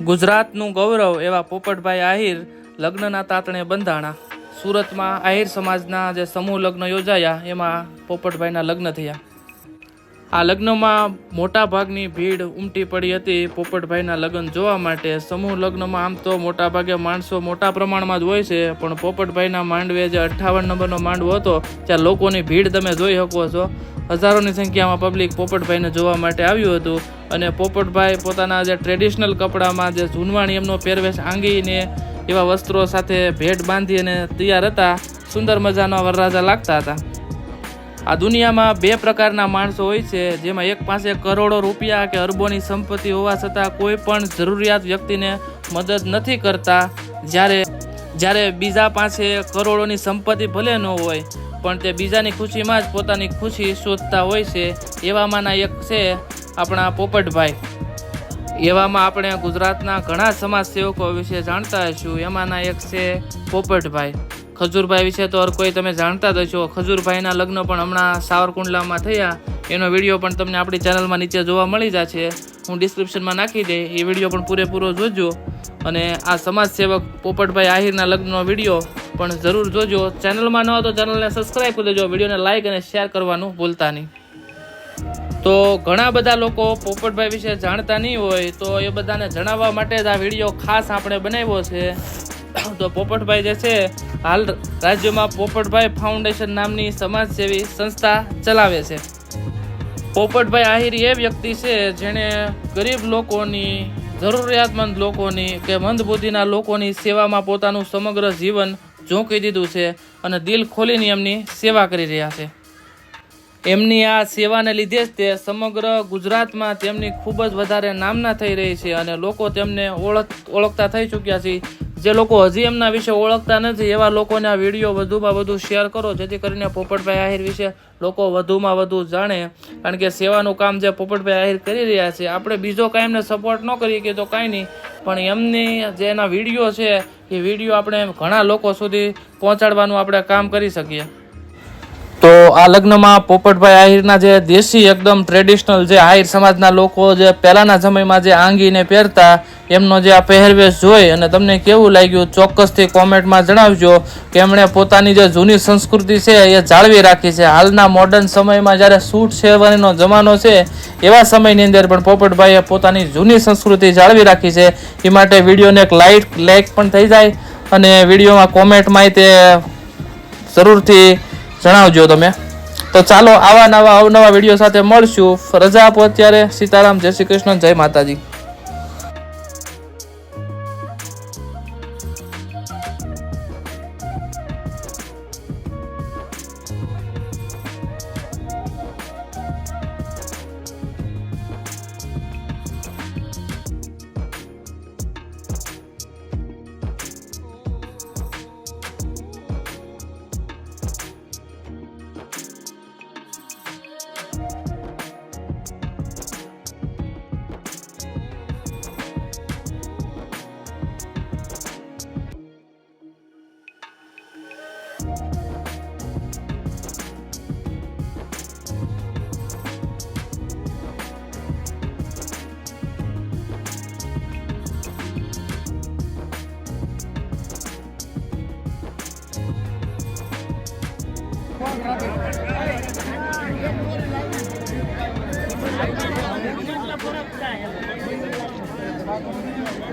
ગુજરાતનું ગૌરવ એવા પોપટભાઈ આહિર લગ્નના તાતણે બંધાણા. સુરતમાં આહિર સમાજના જે સમૂહ લગ્ન યોજાયા, એમાં પોપટભાઈના લગ્ન થયા. આ લગ્નમાં મોટાભાગની ભીડ ઉમટી પડી હતી પોપટભાઈના લગ્ન જોવા માટે. સમૂહ લગ્નમાં આમ તો મોટાભાગે માણસો મોટા પ્રમાણમાં જ હોય છે, પણ પોપટભાઈના માંડવે જે અઠ્ઠાવન નંબરનો માંડવો હતો, ત્યાં લોકોની ભીડ તમે જોઈ શકો છો. હજારોની સંખ્યામાં પબ્લિક પોપટભાઈને જોવા માટે આવ્યું હતું અને પોપટભાઈ પોતાના જે ટ્રેડિશનલ કપડામાં જે ઝૂનવાણી એમનો પહેરવેશ આંગીને એવા વસ્ત્રો સાથે ભેટ બાંધી અને તૈયાર હતા. સુંદર મજાના વરરાજા લાગતા હતા. આ દુનિયામાં બે પ્રકારના માણસો હોય છે, જેમાં એક પાસે કરોડો રૂપિયા કે અરબોની સંપત્તિ હોવા છતાં કોઈ પણ જરૂરિયાત વ્યક્તિને મદદ નથી કરતા. જ્યારે જ્યારે બીજા પાસે કરોડોની સંપત્તિ ભલે ન હોય પણ તે બીજાની ખુશીમાં જ પોતાની ખુશી શોધતા હોય છે એવામાંના એક છે આપણા પોપટભાઈ. એવામાં આપણે ગુજરાતના ઘણા સમાજ સેવકો વિશે જાણતા હશું એમાંના એક છે પોપટભાઈ. ખજૂરભાઈ વિશે તો કોઈ તમે જાણતા જ હશો. ખજૂરભાઈના લગ્ન પણ હમણાં સાવરકુંડલામાં થયા. એનો વીડિયો પણ તમને આપણી ચેનલમાં નીચે જોવા મળી જશે. હું ડિસ્ક્રિપ્શનમાં નાખી દે, એ વીડિયો પણ પૂરેપૂરો જોજો. અને આ સમાજ સેવક પોપટભાઈ આહિરના લગ્નનો વીડિયો પણ જરૂર જોજો. ચેનલમાં ન હોય તો ચેનલને સબસ્ક્રાઈબ કરી દેજો. વિડીયોને લાઇક અને શેર કરવાનું ભૂલતા નહીં. તો ઘણા બધા લોકો પોપટભાઈ વિશે જાણતા નહીં હોય, તો એ બધાને જણાવવા માટે જ આ વીડિયો ખાસ આપણે બનાવ્યો છે. તો પોપટભાઈ જે છે, હાલ રાજ્યમાં પોપટભાઈ ફાઉન્ડેશન નામની સમાજસેવી સંસ્થા ચલાવે છે. પોપટભાઈ આહિર એ વ્યક્તિ છે જેણે ગરીબ લોકોની, જરૂરિયાતમંદ લોકોની કે મંદબુદ્ધિના લોકોની સેવામાં પોતાનું સમગ્ર જીવન ઝોંકી દીધું છે અને દિલ ખોલીને એમની સેવા કરી રહ્યા છે. એમની આ સેવાને લીધે જ તે સમગ્ર ગુજરાતમાં તેમની ખૂબ જ વધારે નામના થઈ રહી છે અને લોકો તેમને ઓળખ, ઓળખતા થઈ ચૂક્યા છે. જે લોકો હજી એમના વિશે ઓળખતા નથી, એવા લોકોને આ વીડિયો વધુમાં વધુ શેર કરો, જેથી કરીને પોપટભાઈ આહિર વિશે લોકો વધુમાં વધુ જાણે. કારણ કે સેવાનું કામ જે પોપટભાઈ આહિર કરી રહ્યા છે, આપણે બીજો કાંઈ એમને સપોર્ટ ન કરીએ કે તો કાંઈ નહીં. પણ એમની જે એના વીડિયો છે, એ વીડિયો આપણે ઘણા લોકો સુધી પહોંચાડવાનું આપણે કામ કરી શકીએ. આ લગ્નમાં પોપટભાઈ આહિરના જે દેશી એકદમ ટ્રેડિશનલ જે આહિર સમાજના લોકો જે પહેલાના સમયમાં જે આંગીને પહેરતા, એમનો જે આ પહેરવેશ જોઈ અને તમને કેવું લાગ્યું ચોક્કસથી કોમેન્ટમાં જણાવજો કે એમણે પોતાની જે જૂની સંસ્કૃતિ છે એ જાળવી રાખી છે. હાલના મોડર્ન સમયમાં જ્યારે સૂટ સેવનનો જમાનો છે, એવા સમયની અંદર પણ પોપટભાઈએ પોતાની જૂની સંસ્કૃતિ જાળવી રાખી છે. એ માટે વિડીયોને એક લાઇક લાઇક પણ થઈ જાય અને વિડીયોમાં કોમેન્ટમાં તે જરૂરથી જણાવજો તમે. તો ચાલો આવા નવા અવનવા વીડિયો સાથે મળશું. રજા આપો અત્યારે. સીતારામ, જય શ્રી કૃષ્ણ, જય માતાજી.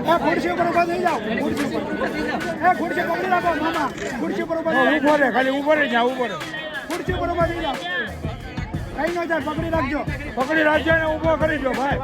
એ ખુરશી ઉપર ઊભા થઈ જાઓ. ખુરશી ઉપર. એ ખુરશી પકડી રાખો મામા. ખુરશી ઉપર ઊભા ઊભો રે ખાલી ઊભો રે જ્યાં ઊભો રે ખુરશી ઉપર ઊભા થઈ જાઓ. કઈ ન જાય પકડી રાખજો. પકડી રાખજો ને ઊભો કરી દો ભાઈ.